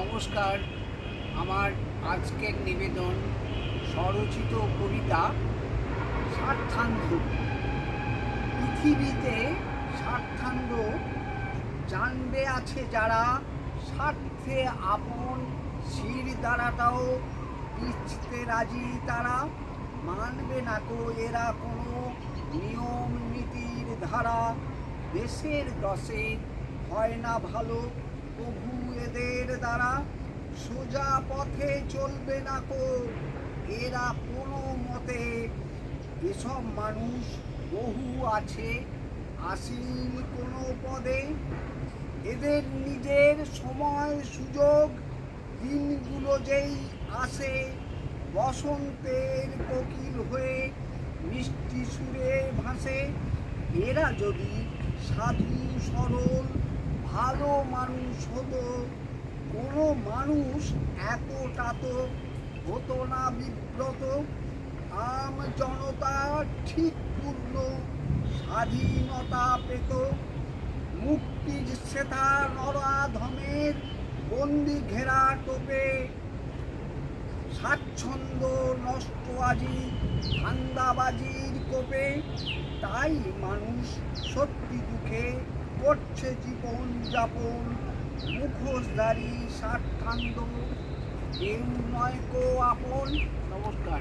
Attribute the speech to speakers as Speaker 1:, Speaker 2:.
Speaker 1: নমস্কার। আমার আজকের নিবেদন স্বরচিত কবিতা স্বার্থান্ধ পৃথিবীতে স্বার্থান্ধ জানবে আছে যারা স্বার্থে আপন শির দ্বারাটাও পিছতে রাজি তারা মানবে না কো এরা কোনো নিয়ম নীতির ধারা। দেশের দশে হয় না ভালো। প্রভু এদের দ্বারা সোজা পথে চলবে না কো এরা কোনো মতে এসব মানুষ বহু আছে, আসীন কোনো পদে। এদের নিজের সময় সুযোগ, দিনগুলো যেই আসে, বসন্তের কোকিল হয়ে মিষ্টি সুরে ভাসে। এরা যদি সাধু সরল ভালো মানুষ হতো, কোনো মানুষ এতটা তো হতো না বিব্রত। আম জনতা ঠিক পূর্ণ স্বাধীনতা পেত। মুক্তির সেথা নরাধমের বন্দি ঘেরা টোপে। স্বাচ্ছন্দ্য নষ্ট আজি ধান্দাবাজির কোপে। তাই মানুষ সত্যি দুঃখে করছে জীবন যাপন মুখোশধারী ষাট কো আপন। নমস্কার।